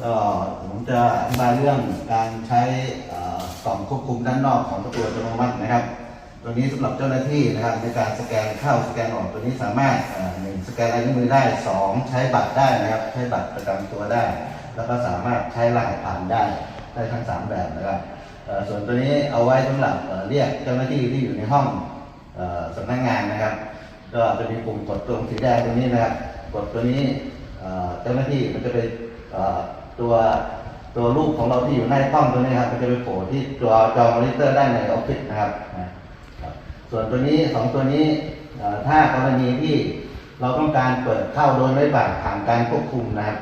ก็ผมจะอธิบายเรื่องการใช้กล่องควบคุมด้านนอกของประตูอัตโนมัตินะครับ ตัวนี้สำหรับเจ้าหน้าที่นะครับในการสแกนเข้าสแกนออกตัวนี้สามารถหนึ่งสแกนลายนิ้วมือได้สองใช้บัตรได้นะครับ ใช้บัตรประจำตัวได้ แล้วก็สามารถใช้รหัสผ่านได้ได้ทั้งสามแบบนะครับส่วนตัวนี้เอาไว้สำหรับเรียกเจ้าหน้าที่ที่อยู่ในห้องเอ่อสำนักงานนะครับ ก็จะมีปุ่มกดตรงสีแดงตรงนี้นะครับกดตัวนี้เจ้าหน้าที่มันจะไป ตัวตัวรูปของเราที่อยู่ในกล้องตัวนี้ครับมันจะไปโผล่ที่ตัวจอมอนิเตอร์ด้านในออฟฟิศนะครับ ส่วนตัวนี้สองตัวนี้ถ้ากรณีที่เราต้องการเปิดเข้าโดยไม่ผ่านผ่านการควบคุมนะครับ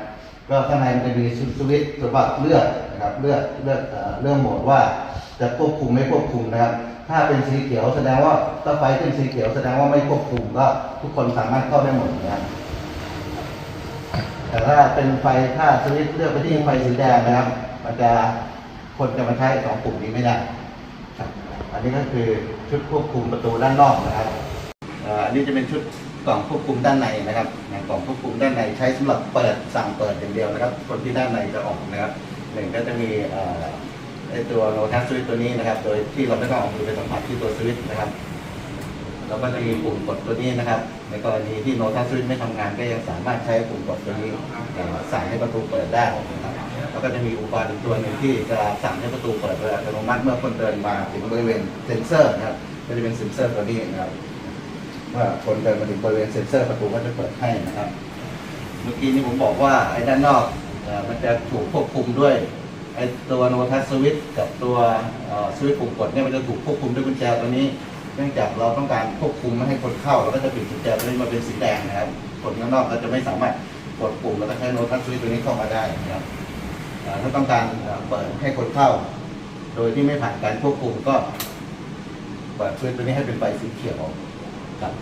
ก็ข้างในมันจะมีสวิตช์สำหรับเลือกนะครับเลือกเลือกเอ่อเรื่องโหมดว่าจะควบคุมไม่ควบคุมนะครับ ถ้าเป็นสีเขียวแสดงว่าถ้าไฟขึ้นสีเขียวแสดงว่าไม่ควบคุมก็ทุกคนสามารถเข้าได้หมดนะครับ แต่ถ้าเป็นไฟถ้าสวิตช์เลือกไปที่ไฟสีแดงนะครับ มันจะคนจะมาใช้สองปุ่มนี้ไม่ได้ครับอันนี้ก็คือชุดควบคุมประตูด้านนอกนะครับอันนี้จะเป็นชุดกล่องควบคุมด้านในนะครับกล่องควบคุมด้านในใช้สำหรับเปิดสั่งเปิดอย่างเดียวนะครับ คนที่ด้านในจะออกนะครับหนึ่งก็จะมีไอตัวโนทัสสวิตตัวนี้นะครับ โดยที่เราไม่ต้องเอามือไปสัมผัสที่ตัวสวิตช์นะครับ แล้วก็จะมีปุ่มกดตัวนี้นะครับ ในกรณีที่โน้ตทัชสวิตช์ไม่ทำงานก็ยังสามารถใช้ปุ่มกดตัวนี้สั่งให้ประตูเปิดได้นะครับแล้วก็จะมีอุปกรณ์อีกตัวหนึ่งที่จะสั่งให้ประตูเปิดโดยอัตโนมัติเมื่อคนเดินมาถึงบริเวณเซนเซอร์นะครับก็จะเป็นเซนเซอร์ตัวนี้นะครับเมื่อคนเดินมาถึงบริเวณเซนเซอร์ประตูก็จะเปิดให้นะครับ เมื่อกี้นี้ผมบอกว่าไอ้ด้านนอกมันจะถูกควบคุมด้วยไอ้ตัวโนทัสสวิตกับตัวสวิตช์ปุ่มกดเนี่ยมันจะถูกควบคุมด้วยกุญแจตัวนี้ นื่องจากเราต้องการควบคุมไม่ให้คนเข้าเราก็จะปิดกุญแจตัวนี้มาเป็นสีแดงนะครับคนข้างนอกก็จะไม่สามารถกดปุ่มแล้วก็ใช้โน้ตทัชสวิตตัวนี้เข้ามาได้นะครับถ้าต้องการเอ่อเปิดให้คนเข้า โดยที่ไม่ผ่านการควบคุมก็เปิดสวิตตัวนี้ให้เป็นไฟสีเขียวครับ